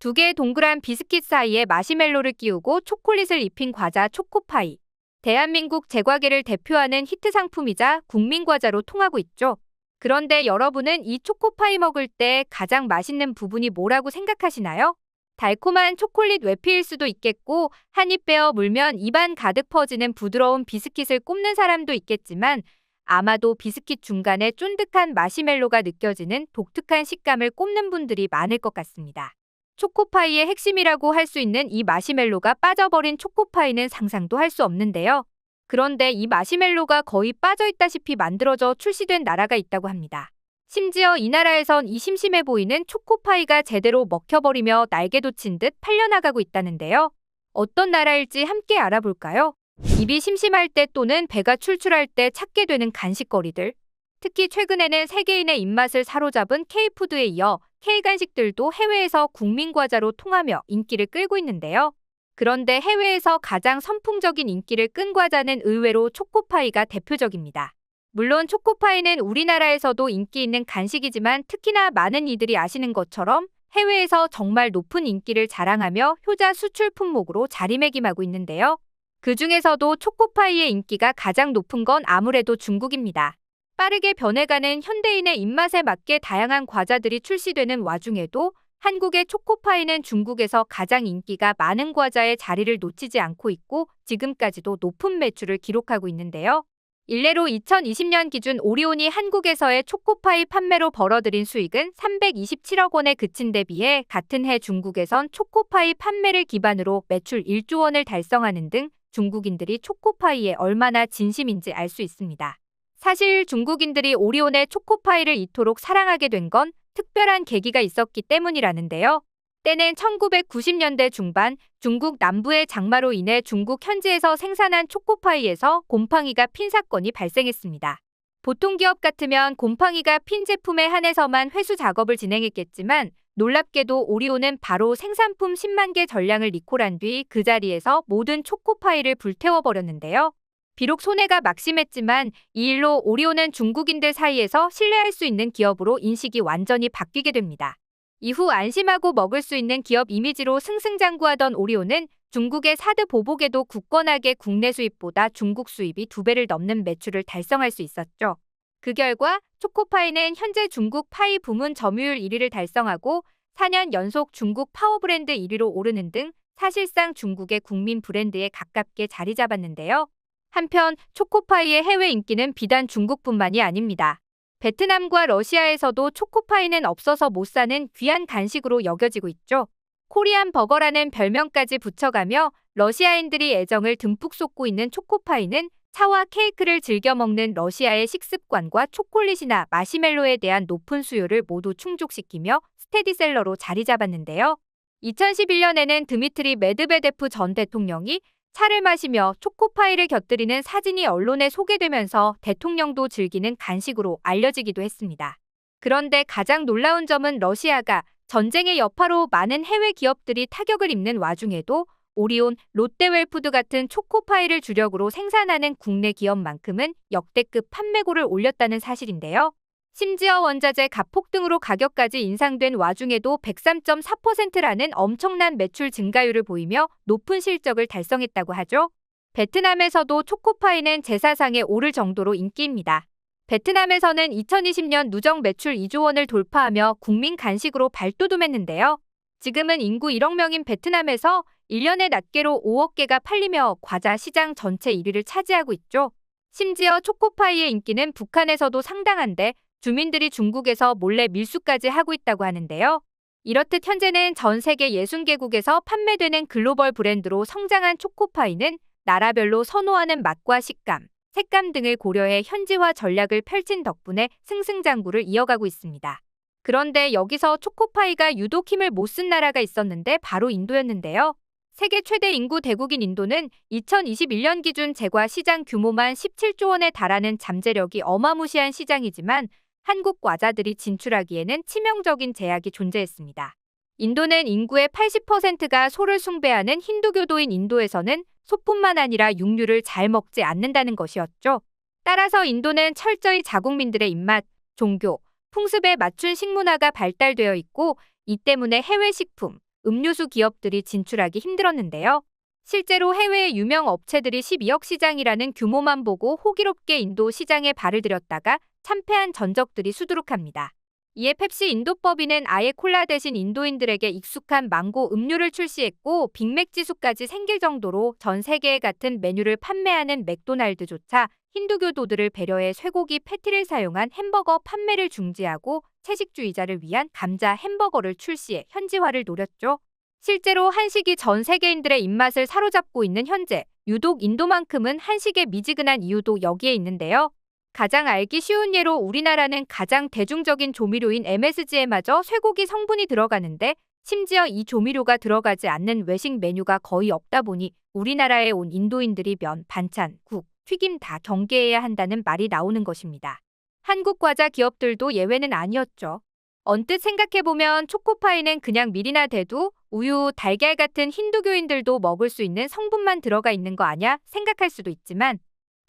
두 개의 동그란 비스킷 사이에 마시멜로를 끼우고 초콜릿을 입힌 과자 초코파이. 대한민국 제과계를 대표하는 히트 상품이자 국민 과자로 통하고 있죠. 그런데 여러분은 이 초코파이 먹을 때 가장 맛있는 부분이 뭐라고 생각하시나요? 달콤한 초콜릿 외피일 수도 있겠고 한 입 베어 물면 입안 가득 퍼지는 부드러운 비스킷을 꼽는 사람도 있겠지만 아마도 비스킷 중간에 쫀득한 마시멜로가 느껴지는 독특한 식감을 꼽는 분들이 많을 것 같습니다. 초코파이의 핵심이라고 할 수 있는 이 마시멜로가 빠져버린 초코파이는 상상도 할 수 없는데요. 그런데 이 마시멜로가 거의 빠져있다시피 만들어져 출시된 나라가 있다고 합니다. 심지어 이 나라에선 이 심심해 보이는 초코파이가 제대로 먹혀버리며 날개 돋친 듯 팔려나가고 있다는데요. 어떤 나라일지 함께 알아볼까요? 입이 심심할 때 또는 배가 출출할 때 찾게 되는 간식거리들. 특히 최근에는 세계인의 입맛을 사로잡은 K푸드에 이어 K간식들도 해외에서 국민과자로 통하며 인기를 끌고 있는데요. 그런데 해외에서 가장 선풍적인 인기를 끈 과자는 의외로 초코파이가 대표적입니다. 물론 초코파이는 우리나라에서도 인기 있는 간식이지만 특히나 많은 이들이 아시는 것처럼 해외에서 정말 높은 인기를 자랑하며 효자 수출 품목으로 자리매김하고 있는데요. 그 중에서도 초코파이의 인기가 가장 높은 건 아무래도 중국입니다. 빠르게 변해가는 현대인의 입맛에 맞게 다양한 과자들이 출시되는 와중에도 한국의 초코파이는 중국에서 가장 인기가 많은 과자의 자리를 놓치지 않고 있고 지금까지도 높은 매출을 기록하고 있는데요. 일례로 2020년 기준 오리온이 한국에서의 초코파이 판매로 벌어들인 수익은 327억 원에 그친 데 비해 같은 해 중국에선 초코파이 판매를 기반으로 매출 1조 원을 달성하는 등 중국인들이 초코파이에 얼마나 진심인지 알 수 있습니다. 사실 중국인들이 오리온의 초코파이를 이토록 사랑하게 된 건 특별한 계기가 있었기 때문이라는데요. 때는 1990년대 중반 중국 남부의 장마로 인해 중국 현지에서 생산한 초코파이에서 곰팡이가 핀 사건이 발생했습니다. 보통 기업 같으면 곰팡이가 핀 제품에 한해서만 회수 작업을 진행했겠지만 놀랍게도 오리온은 바로 생산품 10만 개 전량을 리콜한 뒤 그 자리에서 모든 초코파이를 불태워버렸는데요. 비록 손해가 막심했지만 이 일로 오리온은 중국인들 사이에서 신뢰할 수 있는 기업으로 인식이 완전히 바뀌게 됩니다. 이후 안심하고 먹을 수 있는 기업 이미지로 승승장구하던 오리온은 중국의 사드 보복에도 굳건하게 국내 수입보다 중국 수입이 두 배를 넘는 매출을 달성할 수 있었죠. 그 결과 초코파이는 현재 중국 파이 부문 점유율 1위를 달성하고 4년 연속 중국 파워 브랜드 1위로 오르는 등 사실상 중국의 국민 브랜드에 가깝게 자리 잡았는데요. 한편 초코파이의 해외 인기는 비단 중국뿐만이 아닙니다. 베트남과 러시아에서도 초코파이는 없어서 못 사는 귀한 간식으로 여겨지고 있죠. 코리안 버거라는 별명까지 붙여가며 러시아인들이 애정을 듬뿍 쏟고 있는 초코파이는 차와 케이크를 즐겨 먹는 러시아의 식습관과 초콜릿이나 마시멜로에 대한 높은 수요를 모두 충족시키며 스테디셀러로 자리 잡았는데요. 2011년에는 드미트리 메드베데프 전 대통령이 차를 마시며 초코파이를 곁들이는 사진이 언론에 소개되면서 대통령도 즐기는 간식으로 알려지기도 했습니다. 그런데 가장 놀라운 점은 러시아가 전쟁의 여파로 많은 해외 기업들이 타격을 입는 와중에도 오리온, 롯데웰푸드 같은 초코파이를 주력으로 생산하는 국내 기업만큼은 역대급 판매고를 올렸다는 사실인데요. 심지어 원자재 가폭 등으로 가격까지 인상된 와중에도 103.4%라는 엄청난 매출 증가율을 보이며 높은 실적을 달성했다고 하죠. 베트남에서도 초코파이는 제사상에 오를 정도로 인기입니다. 베트남에서는 2020년 누적 매출 2조 원을 돌파하며 국민 간식으로 발돋움했는데요. 지금은 인구 1억 명인 베트남에서 1년에 낱개로 5억 개가 팔리며 과자 시장 전체 1위를 차지하고 있죠. 심지어 초코파이의 인기는 북한에서도 상당한데 주민들이 중국에서 몰래 밀수까지 하고 있다고 하는데요. 이렇듯 현재는 전 세계 60개국에서 판매되는 글로벌 브랜드로 성장한 초코파이는 나라별로 선호하는 맛과 식감, 색감 등을 고려해 현지화 전략을 펼친 덕분에 승승장구를 이어가고 있습니다. 그런데 여기서 초코파이가 유독 힘을 못 쓴 나라가 있었는데 바로 인도였는데요. 세계 최대 인구 대국인 인도는 2021년 기준 제과 시장 규모만 17조 원에 달하는 잠재력이 어마무시한 시장이지만 한국 과자들이 진출하기에는 치명적인 제약이 존재했습니다. 인도는 인구의 80%가 소를 숭배하는 힌두교도인 인도에서는 소뿐만 아니라 육류를 잘 먹지 않는다는 것이었죠. 따라서 인도는 철저히 자국민들의 입맛, 종교, 풍습에 맞춘 식문화가 발달되어 있고 이 때문에 해외 식품, 음료수 기업들이 진출하기 힘들었는데요. 실제로 해외의 유명 업체들이 12억 시장이라는 규모만 보고 호기롭게 인도 시장에 발을 들였다가 참패한 전적들이 수두룩합니다. 이에 펩시 인도법인은 아예 콜라 대신 인도인들에게 익숙한 망고 음료를 출시했고 빅맥 지수까지 생길 정도로 전 세계에 같은 메뉴를 판매하는 맥도날드조차 힌두교도들을 배려해 쇠고기 패티를 사용한 햄버거 판매를 중지하고 채식주의자를 위한 감자 햄버거를 출시해 현지화를 노렸죠. 실제로 한식이 전 세계인들의 입맛을 사로잡고 있는 현재 유독 인도만큼은 한식의 미지근한 이유도 여기에 있는데요. 가장 알기 쉬운 예로 우리나라는 가장 대중적인 조미료인 MSG에 마저 쇠고기 성분이 들어가는데 심지어 이 조미료가 들어가지 않는 외식 메뉴가 거의 없다 보니 우리나라에 온 인도인들이 면, 반찬, 국, 튀김 다 경계해야 한다는 말이 나오는 것입니다. 한국 과자 기업들도 예외는 아니었죠. 언뜻 생각해보면 초코파이는 그냥 밀이나 대두, 우유, 달걀 같은 힌두교인들도 먹을 수 있는 성분만 들어가 있는 거 아냐 생각할 수도 있지만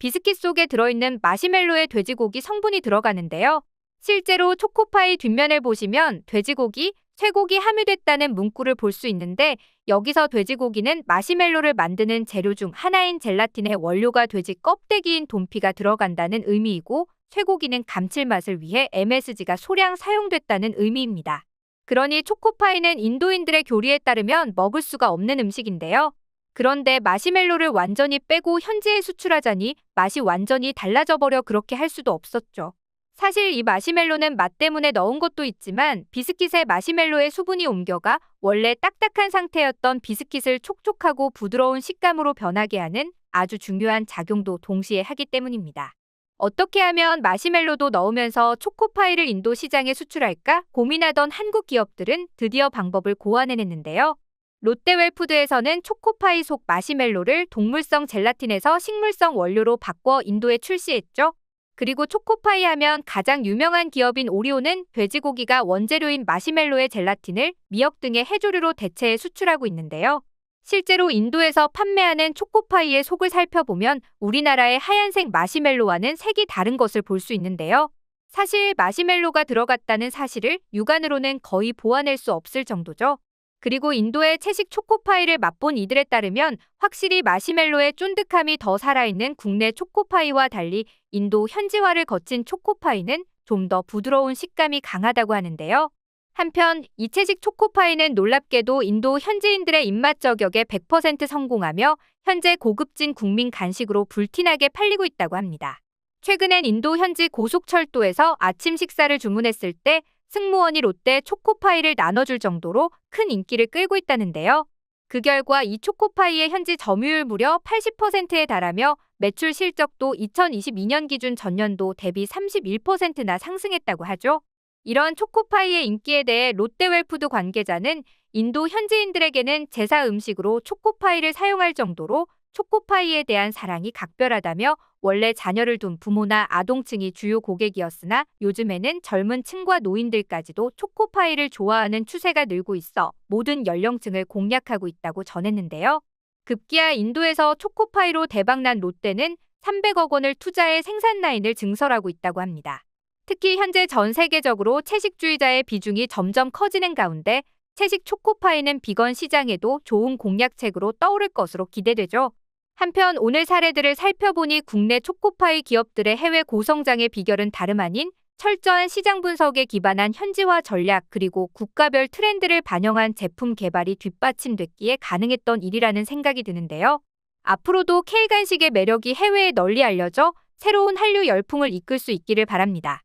비스킷 속에 들어있는 마시멜로에 돼지고기 성분이 들어가는데요. 실제로 초코파이 뒷면을 보시면 돼지고기, 쇠고기 함유됐다는 문구를 볼 수 있는데 여기서 돼지고기는 마시멜로를 만드는 재료 중 하나인 젤라틴의 원료가 돼지 껍데기인 돈피가 들어간다는 의미이고 쇠고기는 감칠맛을 위해 MSG가 소량 사용됐다는 의미입니다. 그러니 초코파이는 인도인들의 교리에 따르면 먹을 수가 없는 음식인데요. 그런데 마시멜로를 완전히 빼고 현지에 수출하자니 맛이 완전히 달라져 버려 그렇게 할 수도 없었죠. 사실 이 마시멜로는 맛 때문에 넣은 것도 있지만 비스킷에 마시멜로의 수분이 옮겨가 원래 딱딱한 상태였던 비스킷을 촉촉하고 부드러운 식감으로 변하게 하는 아주 중요한 작용도 동시에 하기 때문입니다. 어떻게 하면 마시멜로도 넣으면서 초코파이를 인도 시장에 수출할까 고민하던 한국 기업들은 드디어 방법을 고안해냈는데요. 롯데웰푸드에서는 초코파이 속 마시멜로를 동물성 젤라틴에서 식물성 원료로 바꿔 인도에 출시했죠. 그리고 초코파이 하면 가장 유명한 기업인 오리오는 돼지고기가 원재료인 마시멜로의 젤라틴을 미역 등의 해조류로 대체해 수출하고 있는데요. 실제로 인도에서 판매하는 초코파이의 속을 살펴보면 우리나라의 하얀색 마시멜로와는 색이 다른 것을 볼 수 있는데요. 사실 마시멜로가 들어갔다는 사실을 육안으로는 거의 보아낼 수 없을 정도죠. 그리고 인도의 채식 초코파이를 맛본 이들에 따르면 확실히 마시멜로의 쫀득함이 더 살아있는 국내 초코파이와 달리 인도 현지화를 거친 초코파이는 좀 더 부드러운 식감이 강하다고 하는데요. 한편 이 채식 초코파이는 놀랍게도 인도 현지인들의 입맛 저격에 100% 성공하며 현재 고급진 국민 간식으로 불티나게 팔리고 있다고 합니다. 최근엔 인도 현지 고속철도에서 아침 식사를 주문했을 때 승무원이 롯데 초코파이를 나눠줄 정도로 큰 인기를 끌고 있다는데요. 그 결과 이 초코파이의 현지 점유율 무려 80%에 달하며 매출 실적도 2022년 기준 전년도 대비 31%나 상승했다고 하죠. 이런 초코파이의 인기에 대해 롯데웰푸드 관계자는 인도 현지인들에게는 제사 음식으로 초코파이를 사용할 정도로 초코파이에 대한 사랑이 각별하다며 원래 자녀를 둔 부모나 아동층이 주요 고객이었으나 요즘에는 젊은 층과 노인들까지도 초코파이를 좋아하는 추세가 늘고 있어 모든 연령층을 공략하고 있다고 전했는데요. 급기야 인도에서 초코파이로 대박난 롯데는 300억 원을 투자해 생산 라인을 증설하고 있다고 합니다. 특히 현재 전 세계적으로 채식주의자의 비중이 점점 커지는 가운데 채식 초코파이는 비건 시장에도 좋은 공략책으로 떠오를 것으로 기대되죠. 한편 오늘 사례들을 살펴보니 국내 초코파이 기업들의 해외 고성장의 비결은 다름 아닌 철저한 시장 분석에 기반한 현지화 전략 그리고 국가별 트렌드를 반영한 제품 개발이 뒷받침됐기에 가능했던 일이라는 생각이 드는데요. 앞으로도 K간식의 매력이 해외에 널리 알려져 새로운 한류 열풍을 이끌 수 있기를 바랍니다.